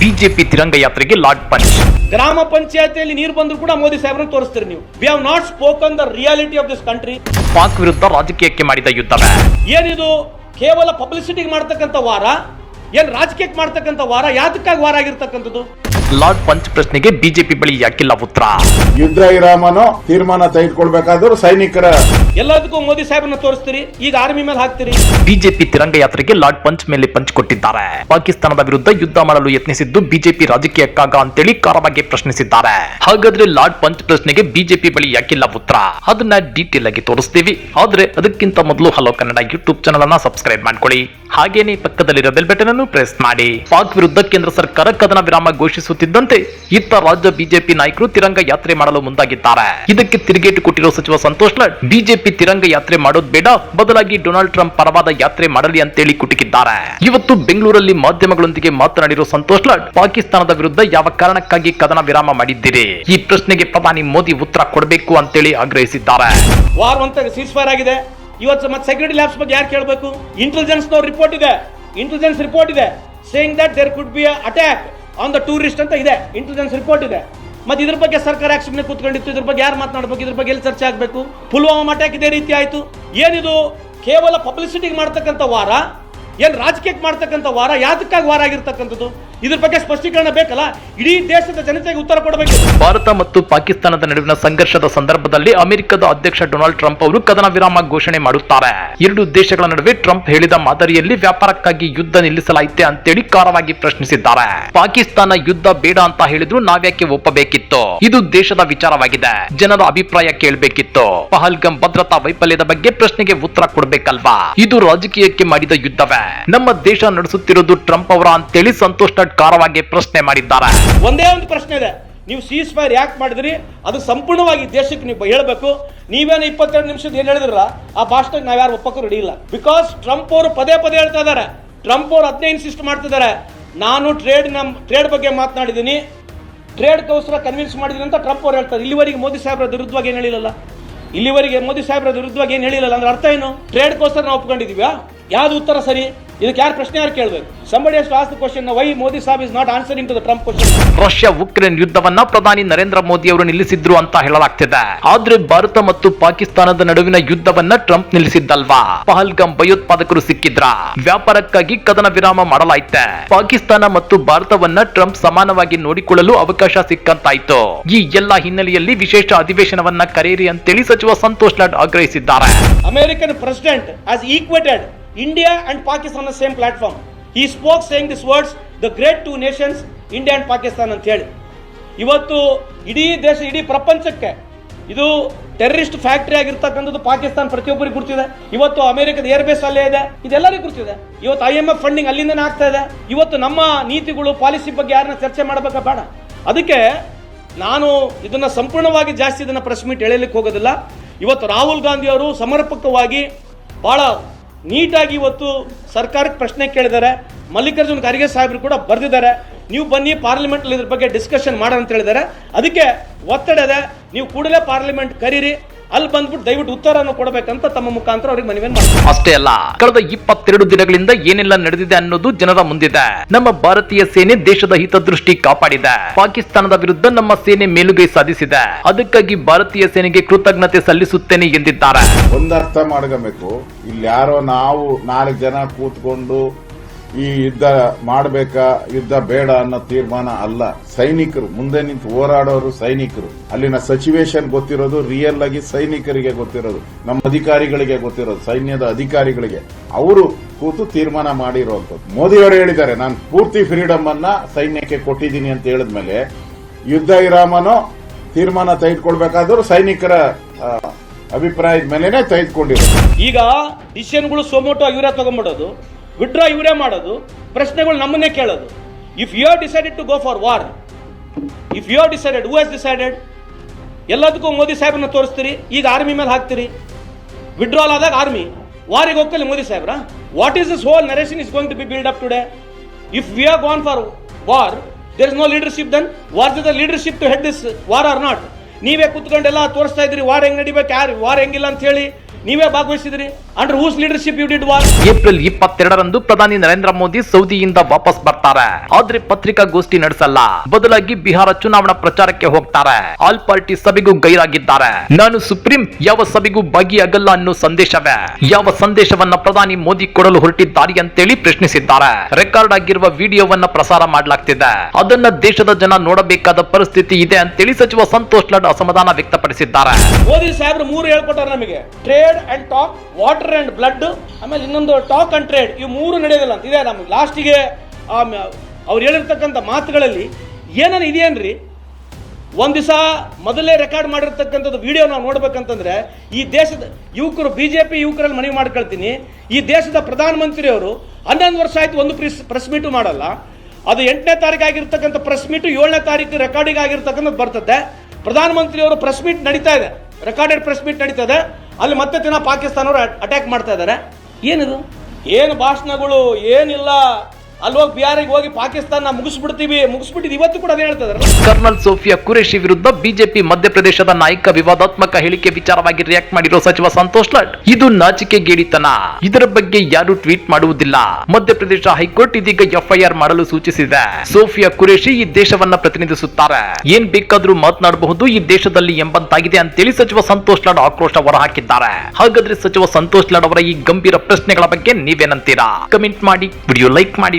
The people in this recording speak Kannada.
ಬಿಜೆಪಿ ತಿರಂಗ ಯಾತ್ರೆಗೆ ಲಾಡ್ ಪಂಚ್. ಗ್ರಾಮ ಪಂಚಾಯತಿಯಲ್ಲಿ ನೀರು ಬಂದ್ರು ಕೂಡ ಮೋದಿ ಸಾಹೇಬ್ರನ್ನ ತೋರಿಸ್ತೀರಿ ನೀವು. We have not spoken the reality of this country Pak ವಿರುದ್ಧ ರಾಜಕೀಯಕ್ಕೆ ಮಾಡಿದ ಯುದ್ಧವೇ? ಏನಿದು? ಕೇವಲ ಪಬ್ಲಿಸಿಟಿಗೆ ಮಾಡ್ತಕ್ಕಂಥ ವಾರ ಏನ್ ರಾಜಕೀಯಕ್ಕೆ ಮಾಡ್ತಕ್ಕಂಥ ವಾರ ಯಾತಕ್ಕಾಗಿ ವಾರ ಆಗಿರ್ತಕ್ಕಂಥದ್ದು? ಲಾರ್ಡ್ ಪಂಚ್ ಪ್ರಶ್ನೆಗೆ ಬಿಜೆಪಿ ಬಳಿ ಯಾಕಿಲ್ಲ ಉತ್ತರ ಯುದ್ಧ ವಿರಾಮನೋ ತೀರ್ಮಾನ ತೆಗೆದುಕೊಳ್ಬೇಕಾದ್ರೂ ಸೈನಿಕರ ಎಲ್ಲದಕ್ಕೂ ಮೋದಿ ಸಾಹೇಬ್ರನ್ನ ತೋರಿಸ್ತೀರಿ ಈಗ ಆರ್ಮಿ ಮೇಲೆ ಹಾಕ್ತೀರಿ. ಬಿಜೆಪಿ ತಿರಂಗ ಯಾತ್ರೆಗೆ ಲಾರ್ಡ್ ಪಂಚ್ ಮೇಲೆ ಪಂಚ್ ಕೊಟ್ಟಿದ್ದಾರೆ. ಪಾಕಿಸ್ತಾನದ ವಿರುದ್ಧ ಯುದ್ಧ ಮಾಡಲು ಯತ್ನಿಸಿದ್ದು ಬಿಜೆಪಿ ರಾಜಕೀಯಕ್ಕಾಗ ಅಂತೇಳಿ ಕಾರವಾಗಿ ಪ್ರಶ್ನಿಸಿದ್ದಾರೆ. ಹಾಗಾದ್ರೆ ಲಾರ್ಡ್ ಪಂಚ್ ಪ್ರಶ್ನೆಗೆ ಬಿಜೆಪಿ ಬಳಿ ಯಾಕಿಲ್ಲ ಉತ್ತರ ಅದನ್ನ ಡೀಟೇಲ್ ಆಗಿ ತೋರಿಸ್ತೀವಿ. ಆದ್ರೆ ಅದಕ್ಕಿಂತ ಮೊದಲು ಹಲೋ ಕನ್ನಡ ಯೂಟ್ಯೂಬ್ ಚಾನಲ್ ಅನ್ನ ಸಬ್ಸ್ಕ್ರೈಬ್ ಮಾಡ್ಕೊಳ್ಳಿ. ಹಾಗೇನೆ ಪಕ್ಕದಲ್ಲಿರೋ ಬೆಲ್ ಬಟನ್ ಅನ್ನು ಪ್ರೆಸ್ ಮಾಡಿ. ಪಾಕ್ ವಿರುದ್ಧ ಕೇಂದ್ರ ಸರ್ಕಾರ ಕದನ ವಿರಾಮ ಘೋಷಿಸುತ್ತಿದ್ದಂತೆ ಇತ್ತ ರಾಜ್ಯ ಬಿಜೆಪಿ ನಾಯಕರು ತಿರಂಗ ಯಾತ್ರೆ ಮಾಡಲು ಮುಂದಾಗಿದ್ದಾರೆ. ಇದಕ್ಕೆ ತಿರುಗೇಟು ಕೊಟ್ಟಿರೋ ಸಚಿವ ಸಂತೋಷ್ ಲಾಡ್, ಬಿಜೆಪಿ ತಿರಂಗ ಯಾತ್ರೆ ಮಾಡೋದ್ ಬೇಡ, ಬದಲಾಗಿ ಡೊನಾಲ್ಡ್ ಟ್ರಂಪ್ ಪರವಾದ ಯಾತ್ರೆ ಮಾಡಲಿ ಅಂತೇಳಿ ಕುಟುಕಿದ್ದಾರೆ. ಇವತ್ತು ಬೆಂಗಳೂರಲ್ಲಿ ಮಾಧ್ಯಮಗಳೊಂದಿಗೆ ಮಾತನಾಡಿರೋ ಸಂತೋಷ್ ಲಾಡ್, ಪಾಕಿಸ್ತಾನದ ವಿರುದ್ಧ ಯಾವ ಕಾರಣಕ್ಕಾಗಿ ಕದನ ವಿರಾಮ ಮಾಡಿದ್ದೀರಿ? ಈ ಪ್ರಶ್ನೆಗೆ ಪ್ರಧಾನಿ ಮೋದಿ ಉತ್ತರ ಕೊಡಬೇಕು ಅಂತೇಳಿ ಆಗ್ರಹಿಸಿದ್ದಾರೆ. ವಾರ್ ಸೀಸ್ ಫೈರ್ ಆಗಿದೆ. ಇವತ್ತು ಮತ್ತೆ ಸೆಕ್ಯೂರಿಟಿ ಲ್ಯಾಬ್ಸ್ ಬಗ್ಗೆ ಯಾರು ಕೇಳಬೇಕು? ಇಂಟೆಲಿಜೆನ್ಸ್ ರಿಪೋರ್ಟ್ ಇದೆ. ಇಂಟೆಲಿಜೆನ್ಸ್ ರಿಪೋರ್ಟ್ ಇದೆ. Saying that there could be attack on the tourist ಅಂತ ಇದೆ. ಇಂಟೆಲಿಜೆನ್ಸ್ ರಿಪೋರ್ಟ್ ಇದೆ. ಮತ್ತೆ ಇದ್ರ ಬಗ್ಗೆ ಸರ್ಕಾರ ಯಾಕೆ ಸುಮ್ಮನೆ ಕೂತ್ಕೊಂಡಿತ್ತು? ಇದ್ರ ಬಗ್ಗೆ ಯಾರು ಮಾತನಾಡಬೇಕು? ಇದ್ರ ಬಗ್ಗೆ ಎಲ್ಲಿ ಚರ್ಚೆ ಆಗಬೇಕು? ಪುಲ್ವಾಮಾ ಅಟ್ಯಾಕ್ ಇದೇ ರೀತಿ ಆಯಿತು. ಏನಿದು? ಕೇವಲ ಪಬ್ಲಿಸಿಟಿಗೆ ಮಾಡ್ತಕ್ಕಂಥ ವಾರ, ಏನು ರಾಜಕೀಯಕ್ಕೆ ಮಾಡ್ತಕ್ಕಂಥ ವಾರ, ಯಾತಕ್ಕಾಗಿ ವಾರ ಆಗಿರ್ತಕ್ಕಂಥದ್ದು? ಇದ್ರ ಬಗ್ಗೆ ಸ್ಪಷ್ಟೀಕರಣ ಬೇಕಲ್ಲ? ಇಡೀ ದೇಶದ ಜನತೆಗೆ ಉತ್ತರ ಕೊಡಬೇಕು. ಭಾರತ ಮತ್ತು ಪಾಕಿಸ್ತಾನದ ನಡುವಿನ ಸಂಘರ್ಷದ ಸಂದರ್ಭದಲ್ಲಿ ಅಮೆರಿಕದ ಅಧ್ಯಕ್ಷ ಡೊನಾಲ್ಡ್ ಟ್ರಂಪ್ ಅವರು ಕದನ ವಿರಾಮ ಘೋಷಣೆ ಮಾಡುತ್ತಾರೆ. ಎರಡು ದೇಶಗಳ ನಡುವೆ ಟ್ರಂಪ್ ಹೇಳಿದ ಮಾದರಿಯಲ್ಲಿ ವ್ಯಾಪಾರಕ್ಕಾಗಿ ಯುದ್ಧ ನಿಲ್ಲಿಸಲಾಯಿತೆ ಅಂತೇಳಿ ಕಾರವಾಗಿ ಪ್ರಶ್ನಿಸಿದ್ದಾರೆ. ಪಾಕಿಸ್ತಾನ ಯುದ್ಧ ಬೇಡ ಅಂತ ಹೇಳಿದ್ರು ನಾವ್ಯಾಕೆ ಒಪ್ಪಬೇಕಿತ್ತು? ಇದು ದೇಶದ ವಿಚಾರವಾಗಿದೆ. ಜನರ ಅಭಿಪ್ರಾಯ ಕೇಳಬೇಕಿತ್ತು. ಪಹಲ್ಗಂ ಭದ್ರತಾ ವೈಫಲ್ಯದ ಬಗ್ಗೆ ಪ್ರಶ್ನೆಗೆ ಉತ್ತರ ಕೊಡಬೇಕಲ್ವಾ? ಇದು ರಾಜಕೀಯಕ್ಕೆ ಮಾಡಿದ ಯುದ್ಧವೇ. ನಮ್ಮ ದೇಶ ನಡೆಸುತ್ತಿರುವುದು ಟ್ರಂಪ್ ಅವರ ಅಂತೇಳಿ ಸಂತೋಷ್ ಲಾಡ್ ಪ್ರಶ್ನೆ ಮಾಡಿದ್ದಾರೆ. ಒಂದೇ ಒಂದು ಪ್ರಶ್ನೆ ಇದೆ. ನೀವು ಸೀಸ್ ಫೈರ್ ಯಾಕೆ ಮಾಡಿದ್ರಿ? ಅದು ಸಂಪೂರ್ಣವಾಗಿ ದೇಶಕ್ಕೆ ನೀವು ಹೇಳಬೇಕು. ನೀವೇನು ಇಪ್ಪತ್ತೆರಡು ನಿಮಿಷದ ಏನು ಹೇಳಿದ್ರಲ್ಲ, ಆ ಭಾಷಣಕ್ಕೆ ನಾವು ಯಾರು ಒಪ್ಪಕ್ಕೂ ರೆಡಿ ಇಲ್ಲ. ಬಿಕಾಸ್ ಟ್ರಂಪ್ ಅವರು ಪದೇ ಪದೇ ಹೇಳ್ತಾ ಇದ್ದಾರೆ. ಟ್ರಂಪ್ ಅವರು ಅದನ್ನೇ ಇನ್ಸಿಸ್ಟ್ ಮಾಡ್ತಿದ್ದಾರೆ. ನಾನು ಟ್ರೇಡ್ ನಮ್ಮ ಟ್ರೇಡ್ ಬಗ್ಗೆ ಮಾತನಾಡಿದ್ದೀನಿ. ಟ್ರೇಡ್ಗೋಸ್ಕರ ಕನ್ವಿನ್ಸ್ ಮಾಡಿದ್ದೀನಿ ಅಂತ ಟ್ರಂಪ್ ಅವ್ರು ಹೇಳ್ತಾರೆ. ಇಲ್ಲಿವರೆಗೆ ಮೋದಿ ಸಾಹೇಬರ ವಿರುದ್ಧವಾಗಿ ಏನು ಹೇಳಿಲ್ಲಲ್ಲ? ಇಲ್ಲಿವರೆಗೆ ಮೋದಿ ಸಾಹೇಬರ ವಿರುದ್ಧವಾಗಿ ಏನು ಹೇಳಿಲ್ಲ ಅಂದ್ರೆ ಅರ್ಥ ಏನು? ಟ್ರೇಡ್ ಟ್ರೇಡ್ಗೋಸ್ಕರ ನಾವು ಒಪ್ಕೊಂಡಿದೀವ್ಯಾ ಯಾವ್ದು ಉತ್ತರ ಸರಿ? ಇದಕ್ಕೆ ಯಾರು ಪ್ರಶ್ನೆ ಯಾರು ಕೇಳಬೇಕು? Somebody asked question why Modi sahab is not answering to the Trump question Russia Ukraine ಯುದ್ಧವನ್ನ ಪ್ರಧಾನಿ ನರೇಂದ್ರ ಮೋದಿ ಅವರು ನಿಲ್ಲಿಸಿದ್ರು ಅಂತ ಹೇಳಲಾಗ್ತಿದೆ. ಆದ್ರೆ ಭಾರತ ಮತ್ತು ಪಾಕಿಸ್ತಾನದ ನಡುವಿನ ಯುದ್ಧವನ್ನ ಟ್ರಂಪ್ ನಿಲ್ಲಿಸಿದ್ದಲ್ವಾ? ಪಹಲ್ಗಂ ಭಯೋತ್ಪಾದಕರು ಸಿಕ್ಕಿದ್ರ? ವ್ಯಾಪಾರಕ್ಕಾಗಿ ಕದನ ವಿರಾಮ ಮಾಡಲಾಯ್ತೆ. ಪಾಕಿಸ್ತಾನ ಮತ್ತು ಭಾರತವನ್ನ ಟ್ರಂಪ್ ಸಮಾನವಾಗಿ ನೋಡಿಕೊಳ್ಳಲು ಅವಕಾಶ ಸಿಕ್ಕಂತಾಯ್ತು. ಈ ಎಲ್ಲಾ ಹಿನ್ನೆಲೆಯಲ್ಲಿ ವಿಶೇಷ ಅಧಿವೇಶನವನ್ನ ಕರೆಯಿರಿ ಅಂತೇಳಿ ಸಚಿವ ಸಂತೋಷ್ ಲಾಡ್ ಆಗ್ರಹಿಸಿದ್ದಾರೆ. American president as equated India and Pakistan on the same platform. He spoke saying these words, the great two nations, Pakistan ಅಂತ ಹೇಳಿ ಇವತ್ತು ಇಡೀ ದೇಶ ಇಡೀ ಪ್ರಪಂಚಕ್ಕೆ ಇದು ಟೆರರಿಸ್ಟ್ ಫ್ಯಾಕ್ಟರಿ ಆಗಿರ್ತಕ್ಕಂಥದ್ದು ಪಾಕಿಸ್ತಾನ ಪ್ರತಿಯೊಬ್ಬರಿಗೆ ಗುರ್ತಿದೆ. ಇವತ್ತು ಅಮೆರಿಕದ ಏರ್ ಬೇಸ್ ಅಲ್ಲೇ ಇದೆ. ಇದೆಲ್ಲರಿಗೂ ಗುರ್ತಿದೆ. ಇವತ್ತು ಐ ಎಂ ಎಫ್ ಫಂಡಿಂಗ್ ಅಲ್ಲಿಂದನೇ ಆಗ್ತಾ ಇದೆ. ಇವತ್ತು ನಮ್ಮ ನೀತಿಗಳು ಪಾಲಿಸಿ ಬಗ್ಗೆ ಯಾರನ್ನ ಚರ್ಚೆ ಮಾಡಬೇಕಾ ಬೇಡ. ಅದಕ್ಕೆ ನಾನು ಇದನ್ನ ಸಂಪೂರ್ಣವಾಗಿ ಜಾಸ್ತಿ ಇದನ್ನ ಪ್ರೆಸ್ ಮೀಟ್ ಎಳೆಯಲಿಕ್ಕೆ ಹೋಗೋದಿಲ್ಲ. ಇವತ್ತು ರಾಹುಲ್ ಗಾಂಧಿ ಅವರು ಸಮರ್ಪಕವಾಗಿ ಬಹಳ ನೀಟಾಗಿ ಇವತ್ತು ಸರ್ಕಾರಕ್ಕೆ ಪ್ರಶ್ನೆ ಕೇಳಿದ್ದಾರೆ. ಮಲ್ಲಿಕಾರ್ಜುನ್ ಖರ್ಗೆ ಸಾಹೇಬರು ಕೂಡ ಬರೆದಿದ್ದಾರೆ. ನೀವು ಬನ್ನಿ ಪಾರ್ಲಿಮೆಂಟಲ್ಲಿ ಇದ್ರ ಬಗ್ಗೆ ಡಿಸ್ಕಷನ್ ಮಾಡೋಣ ಅಂತ ಹೇಳಿದ್ದಾರೆ. ಅದಕ್ಕೆ ಒತ್ತಡ ಇದೆ. ನೀವು ಕೂಡಲೇ ಪಾರ್ಲಿಮೆಂಟ್ ಕರೀರಿ. ಅಲ್ಲಿ ಬಂದ್ಬಿಟ್ಟು ದಯವಿಟ್ಟು ಉತ್ತರವನ್ನು ಕೊಡಬೇಕಂತ ತಮ್ಮ ಮುಖಾಂತರ ಅವ್ರಿಗೆ ಮನವಿಯನ್ನು ಮಾಡ್ತಾರೆ ಅಷ್ಟೇ ಅಲ್ಲ ಕಳೆದ ಇಪ್ಪತ್ತೆರಡು ದಿನಗಳಿಂದ ಏನೆಲ್ಲ ನಡೆದಿದೆ ಅನ್ನೋದು ಜನರ ಮುಂದಿದೆ. ನಮ್ಮ ಭಾರತೀಯ ಸೇನೆ ದೇಶದ ಹಿತದೃಷ್ಟಿ ಕಾಪಾಡಿದೆ. ಪಾಕಿಸ್ತಾನದ ವಿರುದ್ಧ ನಮ್ಮ ಸೇನೆ ಮೇಲುಗೈ ಸಾಧಿಸಿದೆ. ಅದಕ್ಕಾಗಿ ಭಾರತೀಯ ಸೇನೆಗೆ ಕೃತಜ್ಞತೆ ಸಲ್ಲಿಸುತ್ತೇನೆ ಎಂದಿದ್ದಾರೆ. ಒಂದರ್ಥ ಮಾಡ್ಕೋಬೇಕು. ಇಲ್ಲಿ ಯಾರೋ ನಾವು ನಾಲ್ಕು ಜನ ಕೂತ್ಕೊಂಡು ಈ ಯುದ್ಧ ಮಾಡಬೇಕಾ? ಯುದ್ಧ ಬೇಡ ಅನ್ನೋ ತೀರ್ಮಾನ ಅಲ್ಲ. ಸೈನಿಕರು, ಮುಂದೆ ನಿಂತು ಹೋರಾಡೋರು ಸೈನಿಕರು. ಅಲ್ಲಿನ ಸಚುವೇಶನ್ ಗೊತ್ತಿರೋದು ರಿಯಲ್ ಆಗಿ ಸೈನಿಕರಿಗೆ ಗೊತ್ತಿರೋದು. ನಮ್ಮ ಅಧಿಕಾರಿಗಳಿಗೆ ಗೊತ್ತಿರೋದು, ಸೈನ್ಯದ ಅಧಿಕಾರಿಗಳಿಗೆ. ಅವರು ಕೂತು ತೀರ್ಮಾನ ಮೋದಿ ಅವರು ಹೇಳಿದ್ದಾರೆ, ನಾನು ಪೂರ್ತಿ ಫ್ರೀಡಮ್ ಅನ್ನ ಸೈನ್ಯಕ್ಕೆ ಕೊಟ್ಟಿದ್ದೀನಿ ಅಂತ ಹೇಳಿದ್ಮೇಲೆ, ಯುದ್ಧ ವಿರಾಮನೋ ತೀರ್ಮಾನ ತೆಗೆದುಕೊಳ್ಬೇಕಾದ್ರೂ ಸೈನಿಕರ ಅಭಿಪ್ರಾಯದ ಮೇಲೆನೆ ತೆಗೆದುಕೊಂಡಿರೋದು. ಈಗ ಡಿಸಿಷನ್ಗಳು ಸೋಮೋಟೋ ಇವರೇ ತಗೊಂಡ್ಬಿಡೋದು. ವಿಡ್ರಾ ಇವರೇ ಮಾಡೋದು, ಪ್ರಶ್ನೆಗಳು ನಮ್ಮನ್ನೇ ಕೇಳೋದು. If you are decided to go for war if you are decided who has decided ಎಲ್ಲದಕ್ಕೂ ಮೋದಿ ಸಾಹೇಬ್ರನ್ನ ತೋರಿಸ್ತೀರಿ, ಈಗ ಆರ್ಮಿ ಮೇಲೆ ಹಾಕ್ತೀರಿ. ವಿಡ್ರಾಲ್ ಆದಾಗ ಆರ್ಮಿ ವಾರಿಗೆ ಹೋಗ್ತಲ್ಲಿ ಮೋದಿ ಸಾಹೇಬ್ರ. What is this whole narration is going to be build up today if we are gone for war there is no leadership then war the leadership to head this war are not ನೀವೇ ಕುತ್ಕೊಂಡೆಲ್ಲ ತೋರಿಸ್ತಾ ಇದ್ರಿ ವಾರ್ ಹೆಂಗ್ ನಡಿಬೇಕು, ಯಾರು ವಾರ್ ಹೆಂಗಿಲ್ಲ ಅಂತ ಹೇಳಿ ನೀವೇ ಭಾಗವಹಿಸಿದ್ರಿ. Under whose leadership you did war April ಇಪ್ಪತ್ತೆರಡರಂದು ಪ್ರಧಾನಿ ನರೇಂದ್ರ ಮೋದಿ ಸೌದಿಯಿಂದ ವಾಪಸ್ ಬರ್ತಾರೆ. ಆದ್ರೆ ಪತ್ರಿಕಾಗೋಷ್ಠಿ ನಡೆಸಲ್ಲ. ಬದಲಾಗಿ ಬಿಹಾರ ಚುನಾವಣಾ ಪ್ರಚಾರಕ್ಕೆ ಹೋಗ್ತಾರೆ. ಆಲ್ ಪಾರ್ಟಿ ಸಭೆಗೂ ಗೈರಾಗಿದ್ದಾರೆ. ನಾನು ಸುಪ್ರೀಂ ಯಾವ ಸಭೆಗೂ ಭಾಗಿಯಾಗಲ್ಲ ಅನ್ನೋ ಸಂದೇಶವೇ. ಯಾವ ಸಂದೇಶವನ್ನ ಪ್ರಧಾನಿ ಮೋದಿ ಕೊಡಲು ಹೊರಟಿದ್ದಾರೆ ಅಂತೇಳಿ ಪ್ರಶ್ನಿಸಿದ್ದಾರೆ. ರೆಕಾರ್ಡ್ ಆಗಿರುವ ವಿಡಿಯೋವನ್ನ ಪ್ರಸಾರ ಮಾಡಲಾಗ್ತಿದೆ. ಅದನ್ನ ದೇಶದ ಜನ ನೋಡಬೇಕಾದ ಪರಿಸ್ಥಿತಿ ಇದೆ ಅಂತೇಳಿ ಸಚಿವ ಸಂತೋಷ್ ಲಾಡ್ ಅಸಮಾಧಾನ ವ್ಯಕ್ತಪಡಿಸಿದ್ದಾರೆ. ಮೋದಿ ಸಾಹೇಬ್ರು ಮೂರು ಹೇಳ್ಕೊಟ್ಟಾರೆ ನಮಗೆ trade and talk water and blood ಆಮೇಲೆ ಇನ್ನೊಂದು ಟಾಕ್ ಅಂಡ್ ಟ್ರೇಡ್ ಇವು ಮೂರು ನಡೆಯೋದಿಲ್ಲ ಅಂತ. ಇದೆ ನಮ್ಗೆ. ಲಾಸ್ಟಿಗೆ ಅವ್ರು ಹೇಳಿರ್ತಕ್ಕಂಥ ಮಾತುಗಳಲ್ಲಿ ಏನೇನು ಇದೆಯೇನ್ರಿ ಒಂದು ದಿವಸ ಮೊದಲೇ ರೆಕಾರ್ಡ್ ಮಾಡಿರ್ತಕ್ಕಂಥದ್ದು ವಿಡಿಯೋ ನಾವು ನೋಡ್ಬೇಕಂತಂದ್ರೆ, ಈ ದೇಶದ ಯುವಕರು ಬಿ ಜೆ ಪಿ ಯುವಕರಲ್ಲಿ ಮನವಿ ಮಾಡ್ಕೊಳ್ತೀನಿ. ಈ ದೇಶದ ಪ್ರಧಾನಮಂತ್ರಿಯವರು ಹನ್ನೊಂದು ವರ್ಷ ಆಯ್ತು ಒಂದು ಪ್ರೆಸ್ ಪ್ರೆಸ್ ಮೀಟು ಮಾಡಲ್ಲ. ಅದು ಎಂಟನೇ ತಾರೀಕು ಆಗಿರ್ತಕ್ಕಂಥ ಪ್ರೆಸ್ ಮೀಟು ಏಳನೇ ತಾರೀಕು ರೆಕಾರ್ಡಿಂಗ್ ಆಗಿರ್ತಕ್ಕಂಥದ್ದು ಬರ್ತದೆ. ಪ್ರಧಾನಮಂತ್ರಿಯವರು ಪ್ರೆಸ್ ಮೀಟ್ ನಡೀತಾ ಇದೆ. ರೆಕಾರ್ಡೆಡ್ ಪ್ರೆಸ್ ಮೀಟ್ ನಡೀತಾ ಇದೆ. ಅಲ್ಲಿ ಮತ್ತೆ ದಿನ ಪಾಕಿಸ್ತಾನವರು ಅಟ್ಯಾಕ್ ಮಾಡ್ತಾ ಇದ್ದಾರೆ. ಏನಿದು? ಏನು ಭಾಷಣಗಳು? ಏನಿಲ್ಲ. ಅಲ್ಲಿ ಹೋಗಿ ಹೋಗಿ ಪಾಕಿಸ್ತಾನ ಮುಗಿಸ್ಬಿಡ್ತೀವಿ, ಮುಗಿಸ್ಬಿಟ್ಟಿದ್ ಇವತ್ತು ಕೂಡ ಅದೇ ಹೇಳ್ತಾ ಕರ್ನಲ್ ಸೋಫಿಯಾ ಕುರೇಶಿ ವಿರುದ್ಧ ಬಿಜೆಪಿ ಮಧ್ಯಪ್ರದೇಶದ ನಾಯಕ ವಿವಾದಾತ್ಮಕ ಹೇಳಿಕೆ ವಿಚಾರವಾಗಿ ರಿಯಾಕ್ಟ್ ಮಾಡಿರೋ ಸಚಿವ ಸಂತೋಷ್ ಲಾಡ್. ಇದು ನಾಚಿಕೆಗೇಡಿತನ. ಇದರ ಬಗ್ಗೆ ಯಾರು ಟ್ವೀಟ್ ಮಾಡುವುದಿಲ್ಲ. ಮಧ್ಯಪ್ರದೇಶ ಹೈಕೋರ್ಟ್ ಇದೀಗ ಎಫ್ಐಆರ್ ಮಾಡಲು ಸೂಚಿಸಿದೆ. ಸೋಫಿಯಾ ಕುರೇಶಿ ಈ ದೇಶವನ್ನ ಪ್ರತಿನಿಧಿಸುತ್ತಾರೆ. ಏನ್ ಬೇಕಾದ್ರೂ ಮಾತನಾಡಬಹುದು ಈ ದೇಶದಲ್ಲಿ ಎಂಬಂತಾಗಿದೆ ಅಂತೇಳಿ ಸಚಿವ ಸಂತೋಷ್ ಲಾಡ್ ಆಕ್ರೋಶ ಹೊರಹಾಕಿದ್ದಾರೆ. ಹಾಗಾದ್ರೆ ಸಚಿವ ಸಂತೋಷ್ ಲಾಡ್ ಅವರ ಈ ಗಂಭೀರ ಪ್ರಶ್ನೆಗಳ ಬಗ್ಗೆ ನೀವೇನಂತೀರಾ? ಕಮೆಂಟ್ ಮಾಡಿ ವಿಡಿಯೋ ಲೈಕ್ ಮಾಡಿ